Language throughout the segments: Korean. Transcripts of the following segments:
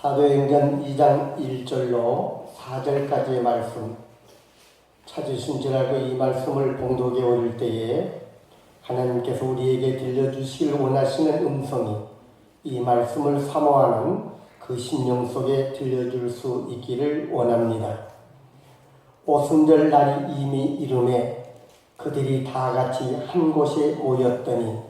사도행전 2장 1절로 4절까지의 말씀 찾으신 줄 알고 이 말씀을 봉독해 오릴 때에 하나님께서 우리에게 들려주실 원하시는 음성이 이 말씀을 사모하는 그 심령 속에 들려줄 수 있기를 원합니다. 오순절 날이 이미 이름에 그들이 다 같이 한 곳에 모였더니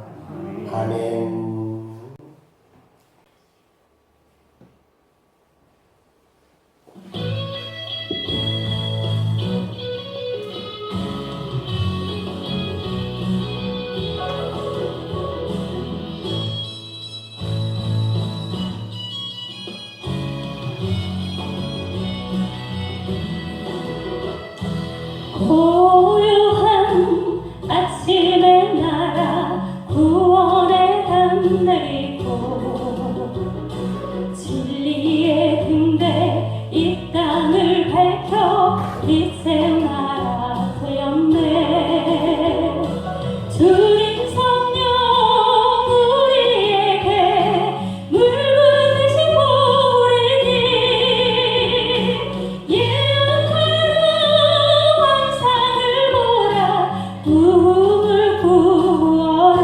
아멘. 꿈을 꾸어라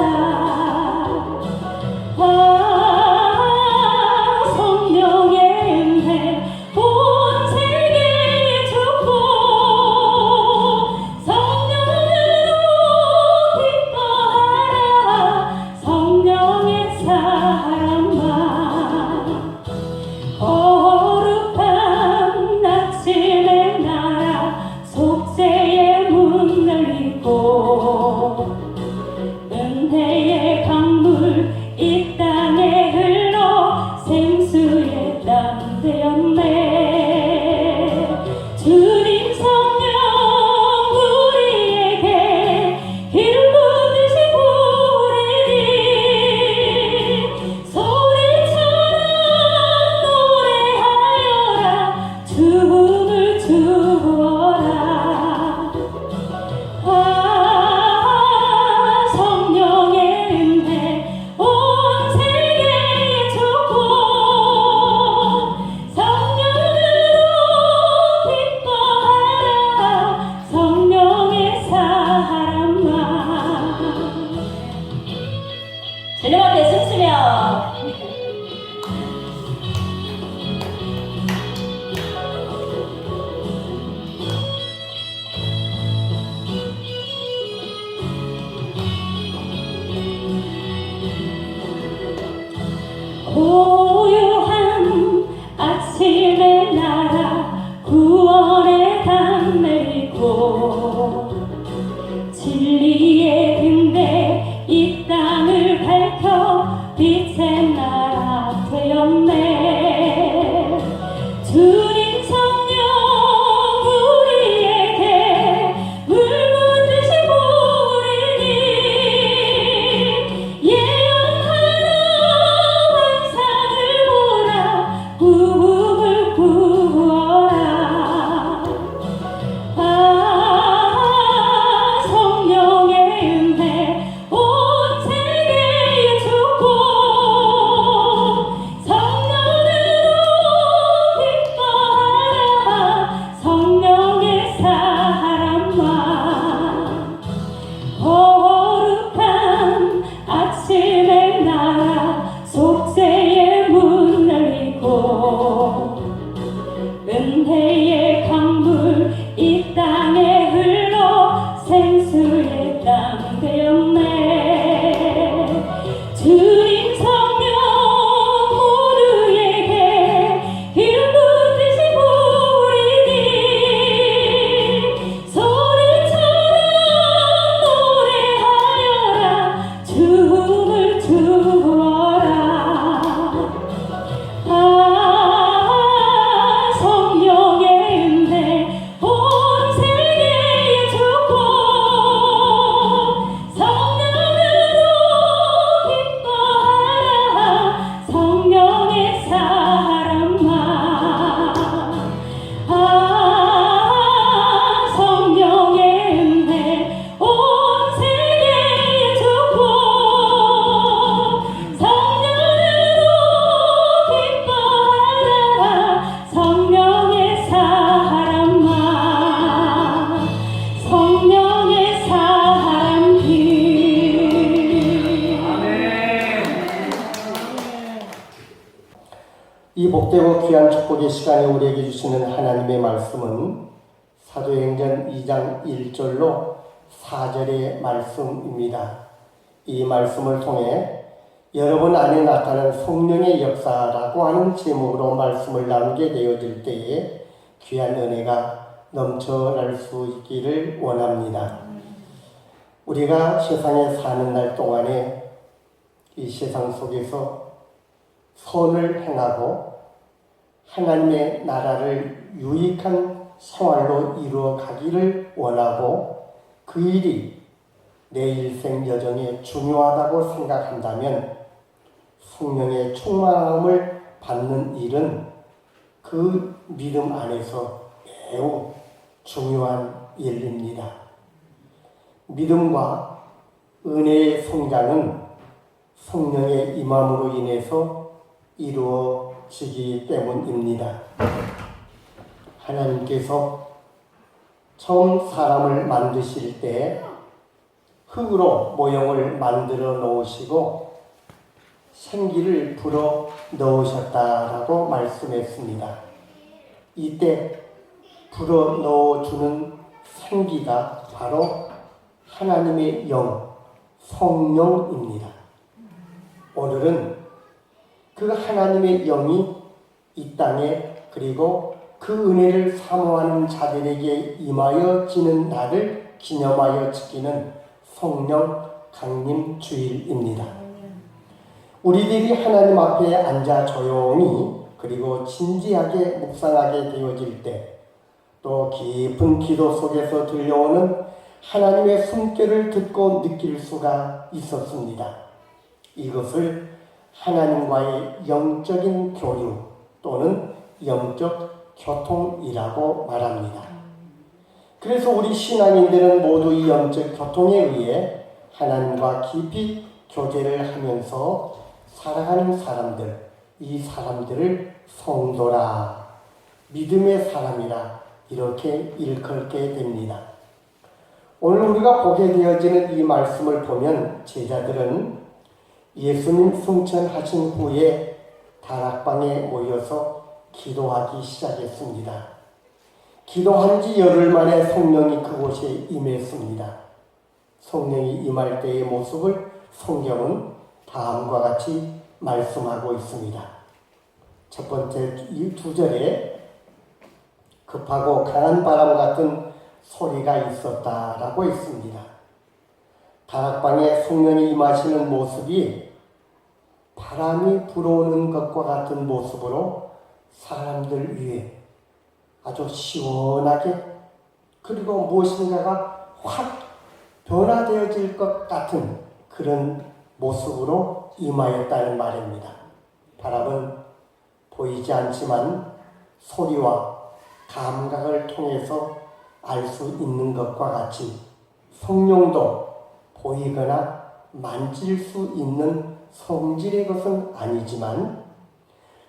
복되고 귀한 축복의 시간에 우리에게 주시는 하나님의 말씀은 사도행전 2장 1절로 4절의 말씀입니다. 이 말씀을 통해 여러분 안에 나타난 성령의 역사라고 하는 제목으로 말씀을 나누게 되어질 때에 귀한 은혜가 넘쳐날 수 있기를 원합니다. 우리가 세상에 사는 날 동안에 이 세상 속에서 선을 행하고 하나님의 나라를 유익한 생활로 이루어 가기를 원하고 그 일이 내 일생 여정에 중요하다고 생각한다면 성령의 충만함을 받는 일은 그 믿음 안에서 매우 중요한 일입니다. 믿음과 은혜의 성장은 성령의 임함으로 인해서 이루어 지기 때문입니다. 하나님께서 처음 사람을 만드실 때 흙으로 모형을 만들어 놓으시고 생기를 불어 넣으셨다라고 말씀했습니다. 이때 불어 넣어주는 생기가 바로 하나님의 영, 성령입니다. 오늘은 그 하나님의 영이 이 땅에 그리고 그 은혜를 사모하는 자들에게 임하여 지는 날을 기념하여 지키는 성령 강림 주일입니다. 우리들이 하나님 앞에 앉아 조용히 그리고 진지하게 묵상하게 되어질 때 또 깊은 기도 속에서 들려오는 하나님의 숨결을 듣고 느낄 수가 있었습니다. 이것을 하나님과의 영적인 교류 또는 영적 교통이라고 말합니다. 그래서 우리 신앙인들은 모두 이 영적 교통에 의해 하나님과 깊이 교제를 하면서 살아가는 사람들, 이 사람들을 성도라, 믿음의 사람이라 이렇게 일컬게 됩니다. 오늘 우리가 보게 되어지는 이 말씀을 보면 제자들은 예수님 승천하신 후에 다락방에 모여서 기도하기 시작했습니다. 기도한 지 열흘 만에 성령이 그곳에 임했습니다. 성령이 임할 때의 모습을 성경은 다음과 같이 말씀하고 있습니다. 첫 번째 이 두 절에 급하고 강한 바람 같은 소리가 있었다라고 있습니다. 다락방에 성령이 임하시는 모습이 바람이 불어오는 것과 같은 모습으로 사람들 위해 아주 시원하게 그리고 무엇인가가 확 변화되어질 것 같은 그런 모습으로 임하였다는 말입니다. 바람은 보이지 않지만 소리와 감각을 통해서 알 수 있는 것과 같이 성령도 보이거나 만질 수 있는 성질의 것은 아니지만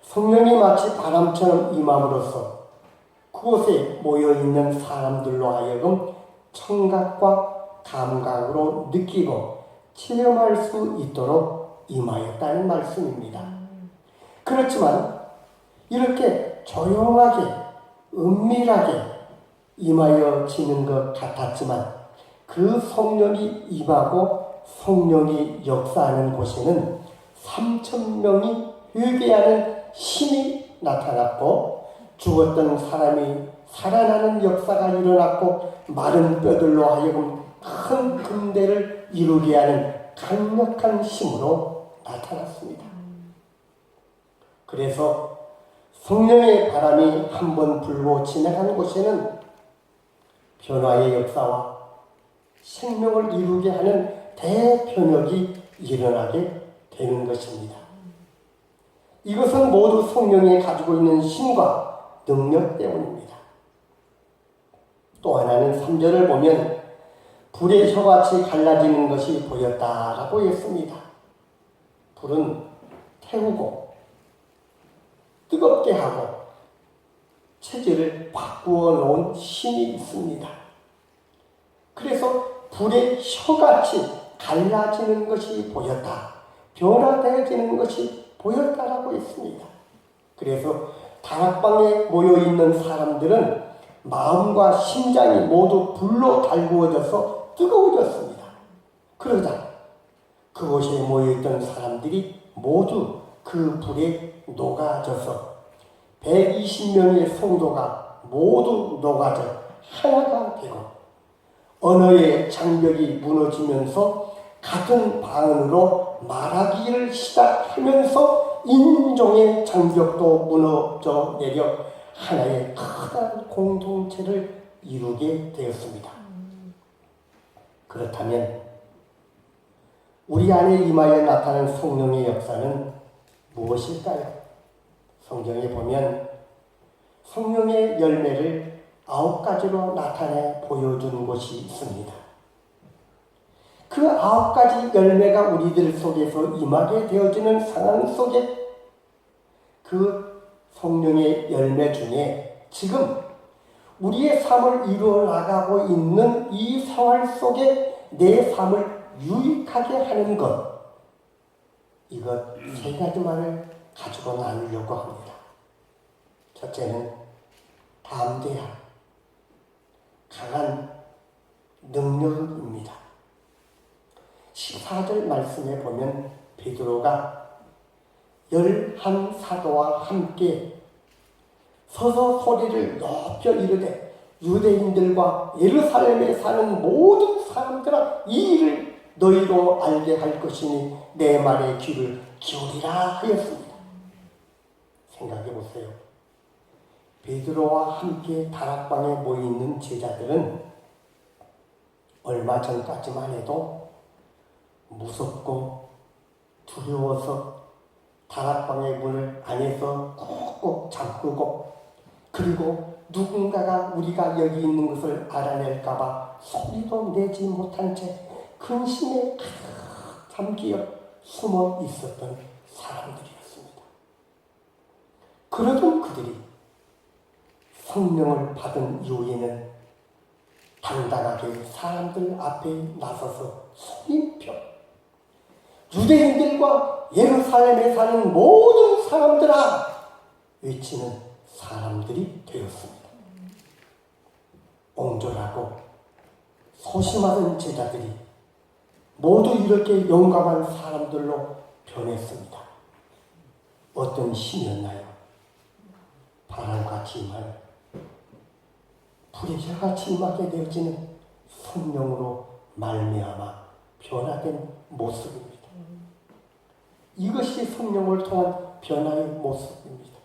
성령이 마치 바람처럼 임함으로써 그곳에 모여 있는 사람들로 하여금 청각과 감각으로 느끼고 체험할 수 있도록 임하였다는 말씀입니다. 그렇지만 이렇게 조용하게 은밀하게 임하여지는 것 같았지만 그 성령이 임하고 성령이 역사하는 곳에는 3천 명이 회개하는 신이 나타났고 죽었던 사람이 살아나는 역사가 일어났고 마른 뼈들로 하여금 큰 금대를 이루게 하는 강력한 힘으로 나타났습니다. 그래서 성령의 바람이 한 번 불고 지나간 곳에는 변화의 역사와 생명을 이루게 하는 대변혁이 일어나게 되는 것입니다. 이것은 모두 성령이 가지고 있는 힘과 능력 때문입니다. 또 하나는 3절을 보면 불의 혀같이 갈라지는 것이 보였다라고 했습니다. 불은 태우고 뜨겁게 하고 체질을 바꾸어 놓은 힘이 있습니다. 그래서 불의 혀같이 갈라지는 것이 보였다. 변화되어지는 것이 보였다라고 했습니다. 그래서 다락방에 모여 있는 사람들은 마음과 심장이 모두 불로 달구어져서 뜨거워졌습니다. 그러자 그곳에 모여있던 사람들이 모두 그 불에 녹아져서 120명의 성도가 모두 녹아져 하나가 되고 언어의 장벽이 무너지면서 같은 방언으로 말하기를 시작하면서 인종의 장벽도 무너져 내려 하나의 커다란 공동체를 이루게 되었습니다. 그렇다면 우리 안에 임하여 나타난 성령의 역사는 무엇일까요? 성경에 보면 성령의 열매를 아홉 가지로 나타내 보여준 곳이 있습니다. 그 아홉 가지 열매가 우리들 속에서 임하게 되어지는 상황 속에 그 성령의 열매 중에 지금 우리의 삶을 이루어 나가고 있는 이 생활 속에 내 삶을 유익하게 하는 것 이것 세 가지만을 가지고 나누려고 합니다. 첫째는 담대함, 강한 능력입니다. 14절 말씀에 보면 베드로가 열한 사도와 함께 서서 소리를 높여 이르되 유대인들과 예루살렘에 사는 모든 사람들아 이 일을 너희로 알게 할 것이니 내 말에 귀를 기울이라 하였습니다. 생각해 보세요. 베드로와 함께 다락방에 모여 있는 제자들은 얼마 전까지만 해도 무섭고 두려워서 다락방의 문을 안에서 꾹꾹 잠그고 그리고 누군가가 우리가 여기 있는 것을 알아낼까봐 소리도 내지 못한 채 근심에 가득 잠기어 숨어 있었던 사람들이었습니다. 그러던 그들이 성령을 받은 이후에는 당당하게 사람들 앞에 나서서 소리표 유대인들과 예루살렘에 사는 모든 사람들아 외치는 사람들이 되었습니다. 옹졸하고 소심하던 제자들이 모두 이렇게 용감한 사람들로 변했습니다. 어떤 신이었나요? 바람같이 임할 불의 혀같이 임하게 되어지는 성령으로 말미암아 변화된 모습입니다. 이것이 성령을 통한 변화의 모습입니다.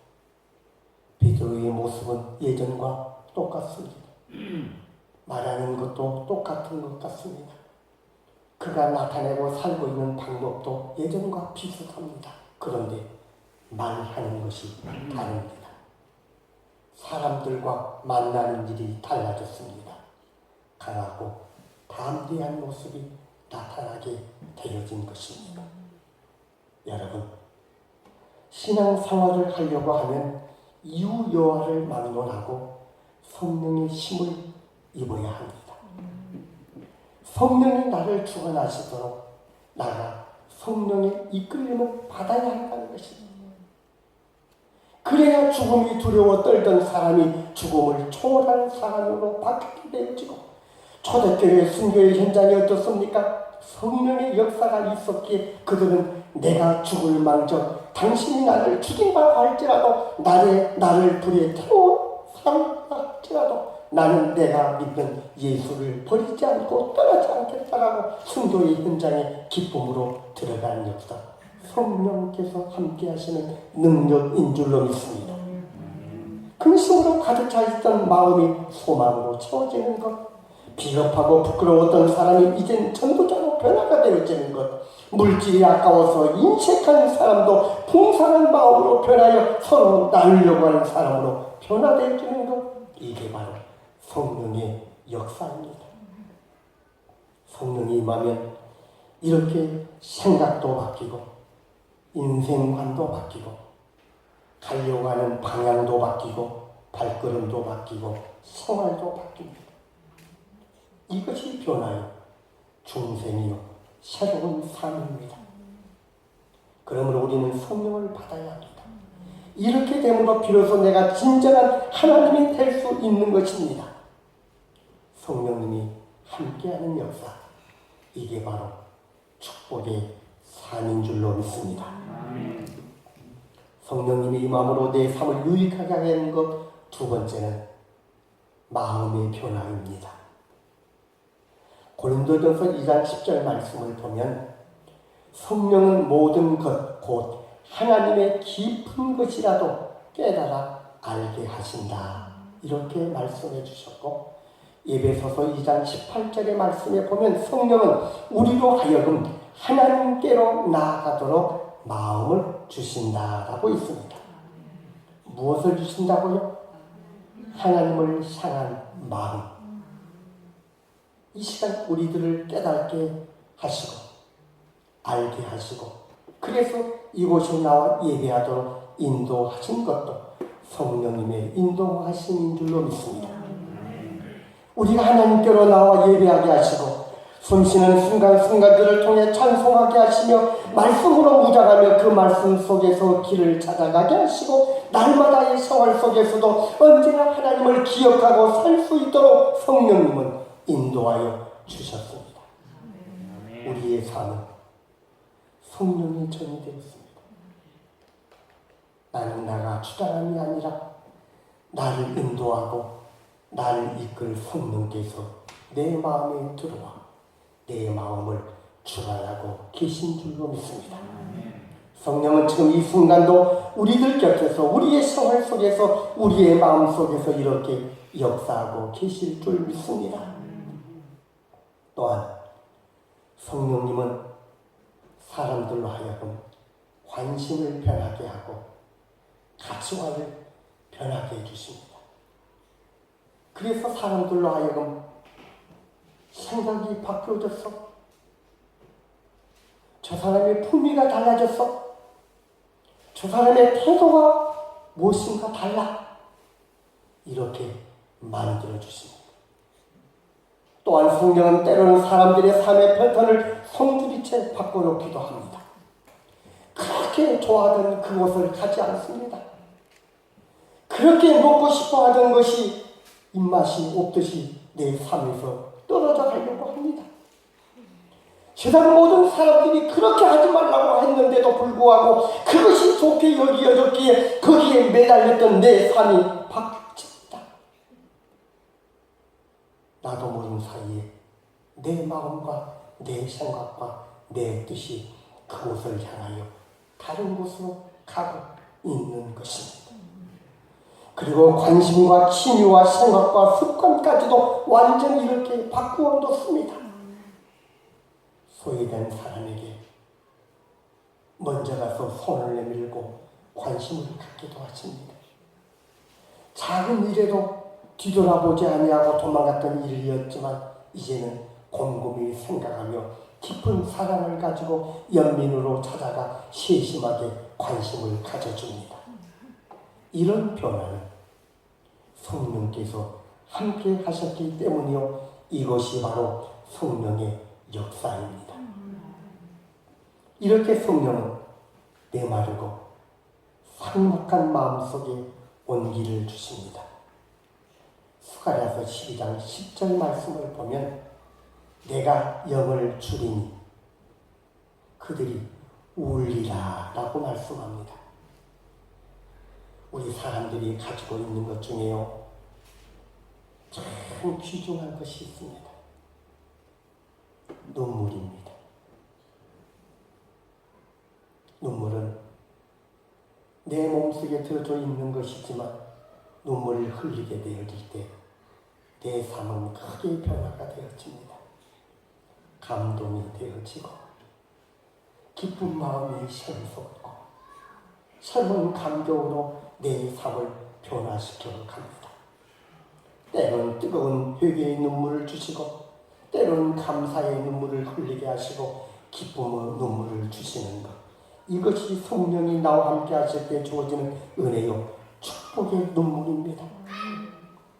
베드로의 모습은 예전과 똑같습니다. 말하는 것도 똑같은 것 같습니다. 그가 나타내고 살고 있는 방법도 예전과 비슷합니다. 그런데 말하는 것이 다릅니다. 사람들과 만나는 일이 달라졌습니다. 강하고 담대한 모습이 나타나게 되어진 것입니다. 여러분, 신앙 생활을 하려고 하면 이후 여하를 막론하고 성령의 힘을 입어야 합니다. 성령이 나를 주관하시도록 나가 성령의 이끌림을 받아야 한다는 것입니다. 그래야 죽음이 두려워 떨던 사람이 죽음을 초월하는 사람으로 바뀌게 되어지고 초대교회 순교의 현장이 어떻습니까? 성령의 역사가 있었기에 그들은 내가 죽을 망정 당신이 나를 죽인다 할지라도 나를 나를 불에 태워 살다 할지라도 나는 내가 믿는 예수를 버리지 않고 떠나지 않겠다라고 순교의 현장에 기쁨으로 들어가는 역사 성령께서 함께 하시는 능력인 줄로 믿습니다. 근심으로 가득 차 있던 마음이 소망으로 채워지는 것 비겁하고 부끄러웠던 사람이 이젠 전도자로 변화가 되어지는 것 물질이 아까워서 인색한 사람도 풍성한 마음으로 변하여 서로 나누려고 하는 사람으로 변화되어지는 것 이게 바로 성령의 역사입니다. 성령이 임하면 이렇게 생각도 바뀌고 인생관도 바뀌고 가려고 하는 방향도 바뀌고 발걸음도 바뀌고 생활도 바뀝니다. 이것이 변화요 중생이요 새로운 삶입니다. 그러므로 우리는 성령을 받아야 합니다. 이렇게 됨으로 비로소 내가 진정한 하나님이 될 수 있는 것입니다. 성령님이 함께하는 역사, 이게 바로 축복의 산인 줄로 믿습니다. 성령님이 이 마음으로 내 삶을 유익하게 하는 것 두 번째는 마음의 변화입니다. 고린도전서 2장 10절 말씀을 보면 성령은 모든 것, 곧 하나님의 깊은 것이라도 깨달아 알게 하신다. 이렇게 말씀해 주셨고, 예배서서 2장 18절의 말씀에 보면 성령은 우리로 하여금 하나님께로 나아가도록 마음을 주신다라고 있습니다. 무엇을 주신다고요? 하나님을 향한 마음. 이 시간 우리들을 깨닫게 하시고, 알게 하시고, 그래서 이곳에 나와 예배하도록 인도하신 것도 성령님의 인도하심인 줄로 믿습니다. 우리가 하나님께로 나와 예배하게 하시고, 숨쉬는 순간순간들을 통해 찬송하게 하시며 말씀으로 무장하며 그 말씀 속에서 길을 찾아가게 하시고 날마다의 생활 속에서도 언제나 하나님을 기억하고 살 수 있도록 성령님은 인도하여 주셨습니다. 우리의 삶은 성령의 전이 되었습니다. 나는 나가 주장함이 아니라 나를 인도하고 나를 이끌 성령께서 내 마음에 들어와 내 마음을 주관하고 계신 줄로 믿습니다. 성령은 지금 이 순간도 우리들 곁에서 우리의 생활 속에서 우리의 마음 속에서 이렇게 역사하고 계실 줄 믿습니다. 또한 성령님은 사람들로 하여금 관심을 변하게 하고 가치관을 변하게 해주십니다. 그래서 사람들로 하여금 생각이 바뀌어졌어. 저 사람의 품위가 달라졌어. 저 사람의 태도가 무엇인가 달라. 이렇게 만들어 주십니다. 또한 성령은 때로는 사람들의 삶의 패턴을 성주리채 바꿔놓기도 합니다. 그렇게 좋아하던 그곳을 가지 않습니다. 그렇게 먹고 싶어 하던 것이 입맛이 없듯이 내 삶에서 떨어져 가려고 합니다. 세상 모든 사람들이 그렇게 하지 말라고 했는데도 불구하고 그것이 좋게 여기어졌기에 거기에 매달렸던 내 삶이 바뀌었다. 나도 모르는 사이에 내 마음과 내 생각과 내 뜻이 그곳을 향하여 다른 곳으로 가고 있는 것입니다. 그리고 관심과 취미와 생각과 습관까지도 완전히 이렇게 바꾸어 놓습니다. 소외된 사람에게 먼저 가서 손을 내밀고 관심을 갖기도 하십니다. 작은 일에도 뒤돌아보지 아니하고 도망갔던 일이었지만 이제는 곰곰이 생각하며 깊은 사랑을 가지고 연민으로 찾아가 세심하게 관심을 가져줍니다. 이런 변화는 성령께서 함께 하셨기 때문이요. 이것이 바로 성령의 역사입니다. 이렇게 성령은 메마르고 삭막한 마음속에 온기를 주십니다. 수가랴서 12장 10절 말씀을 보면 내가 영을 주리니 그들이 울리라 라고 말씀합니다. 우리 사람들이 가지고 있는 것 중에요. 참 귀중한 것이 있습니다. 눈물입니다. 눈물은 내 몸속에 들어져 있는 것이지만 눈물을 흘리게 되어질 때 내 삶은 크게 변화가 되어집니다. 감동이 되어지고 기쁜 마음이 샘솟고 새로운 감정으로 내 삶을 변화시켜 갑니다. 때로는 뜨거운 회개의 눈물을 주시고 때로는 감사의 눈물을 흘리게 하시고 기쁨의 눈물을 주시는 것. 이것이 성령이 나와 함께 하실 때 주어지는 은혜요 축복의 눈물입니다.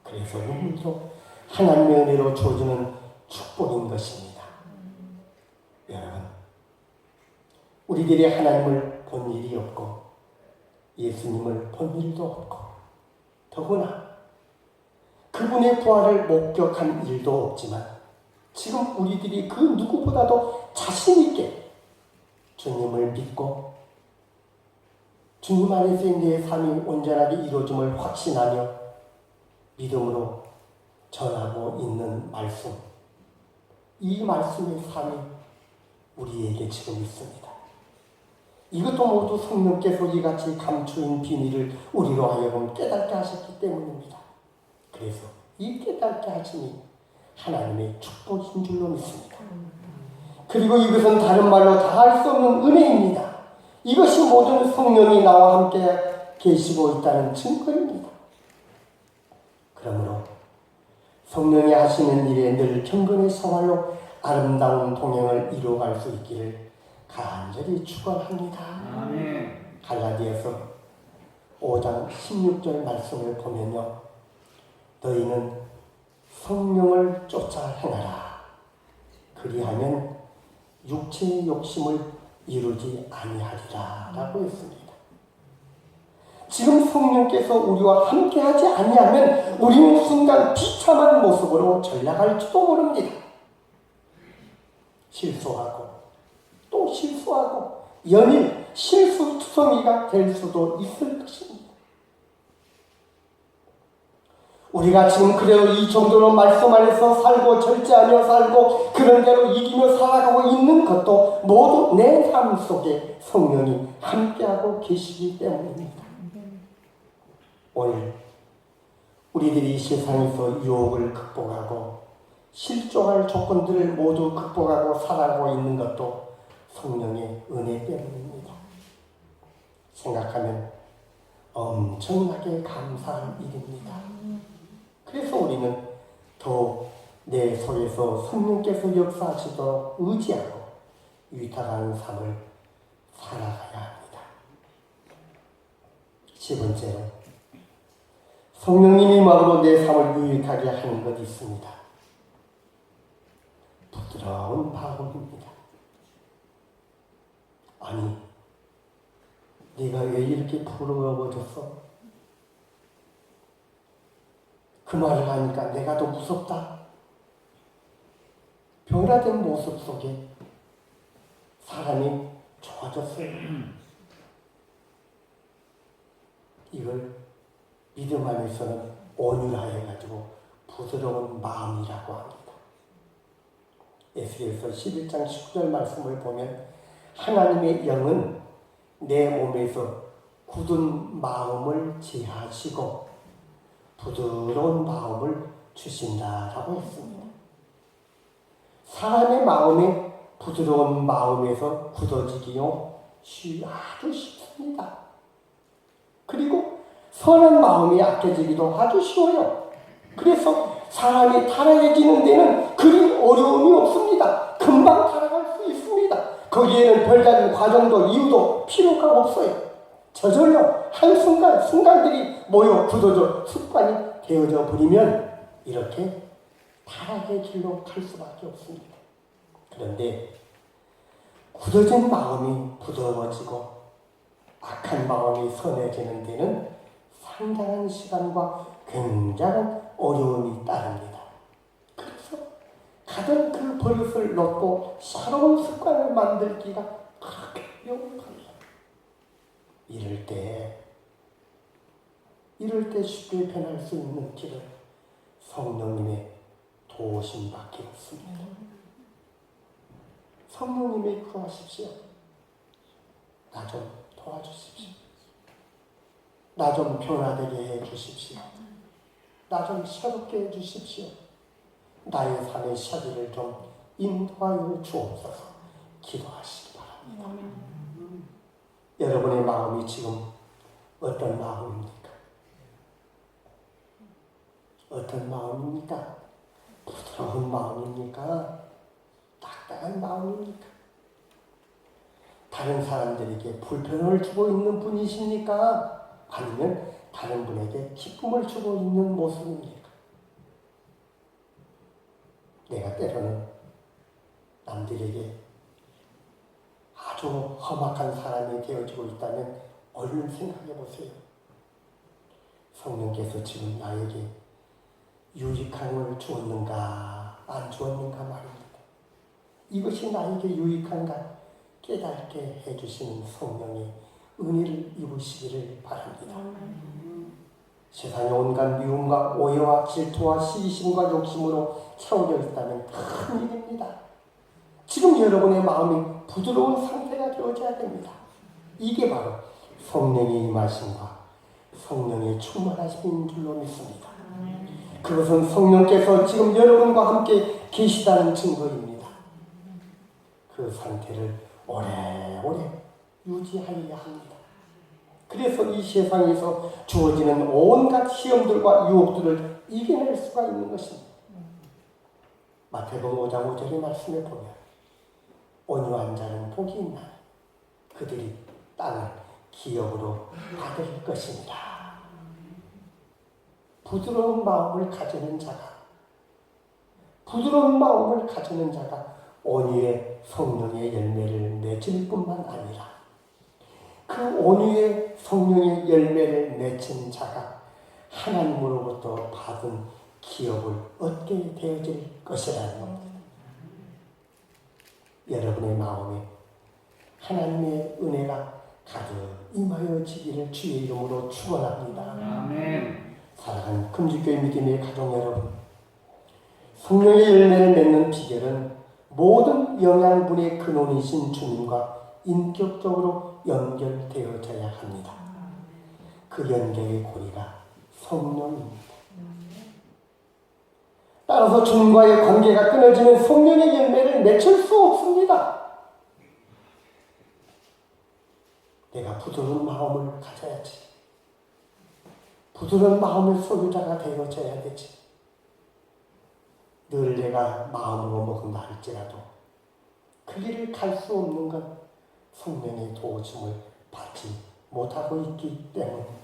그래서 눈물도 하나님의 은혜로 주어지는 축복인 것입니다. 여러분, 우리들이 하나님을 본 일이 없고 예수님을 본 일도 없고 더구나 그분의 부활을 목격한 일도 없지만 지금 우리들이 그 누구보다도 자신 있게 주님을 믿고 주님 안에서의 내 삶이 온전하게 이루어짐을 확신하며 믿음으로 전하고 있는 말씀. 이 말씀의 삶이 우리에게 지금 있습니다. 이것도 모두 성령께서 이같이 감추인 비밀을 우리로 하여금 깨닫게 하셨기 때문입니다. 그래서 이 깨닫게 하심이 하나님의 축복인 줄로 믿습니다. 그리고 이것은 다른 말로 다 할 수 없는 은혜입니다. 이것이 모든 성령이 나와 함께 계시고 있다는 증거입니다. 그러므로 성령이 하시는 일에 늘 경건의 생활로 아름다운 동행을 이루어갈 수 있기를 간절히 축원합니다. 갈라디아서 5장 16절 말씀을 보면요. 너희는 성령을 쫓아 행하라. 그리하면 육체의 욕심을 이루지 아니하리라. 라고 했습니다. 지금 성령께서 우리와 함께 하지 아니하면 우리는 순간 비참한 모습으로 전락할지도 모릅니다. 실수하고 또 실수하고 연일 실수투성이가 될 수도 있을 것입니다. 우리가 지금 그래도 이 정도로 말씀 안에서 살고 절제하며 살고 그런 대로 이기며 살아가고 있는 것도 모두 내 삶 속에 성령이 함께하고 계시기 때문입니다. 오늘 우리들이 세상에서 유혹을 극복하고 실종할 조건들을 모두 극복하고 살아가고 있는 것도 성령의 은혜 때문입니다. 생각하면 엄청나게 감사한 일입니다. 그래서 우리는 더욱 내 속에서 성령께서 역사하시도록 의지하고 위탁하는 삶을 살아가야 합니다. 세 번째로 성령님이 마음으로 내 삶을 유익하게 하는 것이 있습니다. 부드러운 마음입니다. 아니, 네가 왜 이렇게 부러워졌어? 그 말을 하니까 내가 더 무섭다. 변화된 모습 속에 사람이 좋아졌어요. 이걸 믿음 안에서는 온유하여 가지고 부드러운 마음이라고 합니다. 에스겔서 11장 19절 말씀을 보면 하나님의 영은 내 몸에서 굳은 마음을 제하시고 부드러운 마음을 주신다라고 했습니다. 사람의 마음이 부드러운 마음에서 굳어지기요 쉬 아주 쉽습니다. 그리고 선한 마음이 약해지기도 아주 쉬워요. 그래서 사람이 타락해지는 데는 그리 어려움이 없습니다. 금방 타락할 수 있습니다. 거기에는 별다른 과정도 이유도 필요가 없어요. 저절로 한순간 순간들이 모여 굳어져 습관이 되어져 버리면 이렇게 타락의 길로 갈 수밖에 없습니다. 그런데 굳어진 마음이 부드러워지고 악한 마음이 선해지는 데는 상당한 시간과 굉장한 어려움이 따릅니다. 그래서 가장 그 버릇을 놓고 새로운 습관을 만들기가 그렇게 어렵습니다. 이럴 때, 이럴 때 쉽게 변할 수 있는 길은 성령님의 도우심밖에 없습니다. 성령님이 구하십시오. 나 좀 도와주십시오. 나 좀 변화되게 해 주십시오. 나 좀 새롭게 해 주십시오. 나의 삶의 샤기를 좀 인도하여 주옵소서 기도하시기 바랍니다. 여러분의 마음이 지금 어떤 마음입니까? 어떤 마음입니까? 부드러운 마음입니까? 딱딱한 마음입니까? 다른 사람들에게 불편을 주고 있는 분이십니까? 아니면 다른 분에게 기쁨을 주고 있는 모습입니까? 내가 때로는 남들에게 아주 험악한 사람이 되어지고 있다면 얼른 생각해 보세요. 성령께서 지금 나에게 유익한 걸 주었는가 안 주었는가 말입니다. 이것이 나에게 유익한가 깨닫게 해주시는 성령의 은혜를 입으시기를 바랍니다. 세상에 온갖 미움과 오해와 질투와 시기심과 욕심으로 채워져 있다면 큰 일입니다. 지금 여러분의 마음이 부드러운 상태가 되어져야 됩니다. 이게 바로 성령의 임하심과 성령의 충만하심인 줄로 믿습니다. 그것은 성령께서 지금 여러분과 함께 계시다는 증거입니다. 그 상태를 오래오래 유지하여야 합니다. 그래서 이 세상에서 주어지는 온갖 시험들과 유혹들을 이겨낼 수가 있는 것입니다. 마태복음 5장 5절의 말씀에 보면 온유한 자는 복이 있나 그들이 땅을 기업으로 받을 것입니다. 부드러운 마음을 가지는 자가 부드러운 마음을 가지는 자가 온유의 성령의 열매를 맺을 뿐만 아니라 그 온유의 성령의 열매를 맺은 자가 하나님으로부터 받은 기업을 얻게 되어질 것이라는 겁니다. 여러분의 마음에 하나님의 은혜가 가득 임하여지기를 주의 이름으로 축원합니다. 아멘. 사랑하는 금주교회 믿음의 가족 여러분, 성령의 열매를 맺는 비결은 모든 영양분의 근원이신 주님과 인격적으로 연결되어져야 합니다. 그 연결의 고리가 성령입니다. 따라서 주님과의 관계가 끊어지면 성령의 열매를 맺을 수 없습니다. 내가 부드러운 마음을 가져야지. 부드러운 마음의 소유자가 되어져야 되지. 늘 내가 마음으로 먹은다 할지라도 그 길을 갈 수 없는 건 성령의 도우심을 받지 못하고 있기 때문입니다.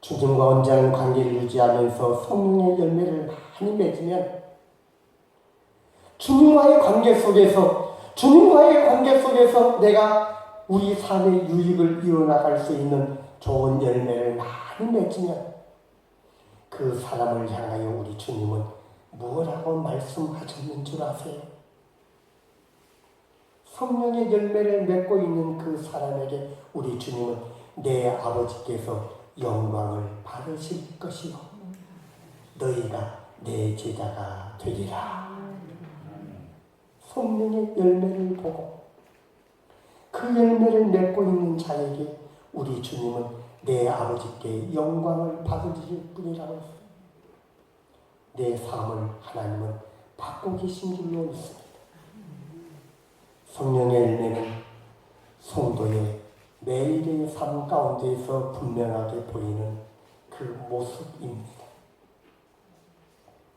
주님과 언제는 관계를 유지하면서 성령의 열매를 많이 맺으면 주님과의 관계 속에서 주님과의 관계 속에서 내가 우리 삶의 유익을 이뤄나갈 수 있는 좋은 열매를 많이 맺으면 그 사람을 향하여 우리 주님은 무엇라고 말씀하셨는 줄 아세요? 성령의 열매를 맺고 있는 그 사람에게 우리 주님은 내 아버지께서 영광을 받으실 것이요 너희가 내 제자가 되리라 성령의 열매를 보고 그 열매를 맺고 있는 자에게 우리 주님은 내 아버지께 영광을 받으실 분이라고. 내 삶을 하나님은 받고 계신 줄로 믿습니다. 성령의 열매는 성도의 매일의 삶 가운데에서 분명하게 보이는 그 모습입니다.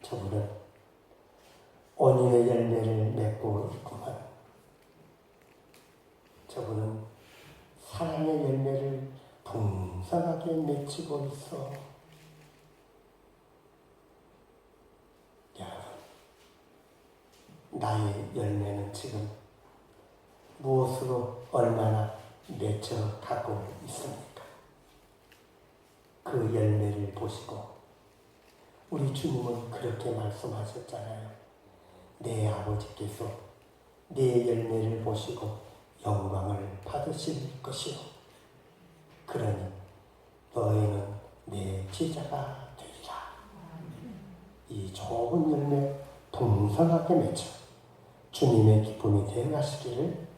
저분은 온유의 열매를 맺고 있구만. 저분은 사랑의 열매를 풍성하게 맺히고 있어. 나의 열매는 지금 무엇으로 맺혀 가고 있습니까? 그 열매를 보시고 우리 주님은 그렇게 말씀하셨잖아요. 내 아버지께서 내 열매를 보시고 영광을 받으실 것이요. 그러니 너희는 내 제자가 되리라. 이 좋은 열매 풍성하게 맺어 주님의 기쁨이 되어가시기를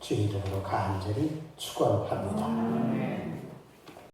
주의 이름으로 간절히 축원합니다. 아멘.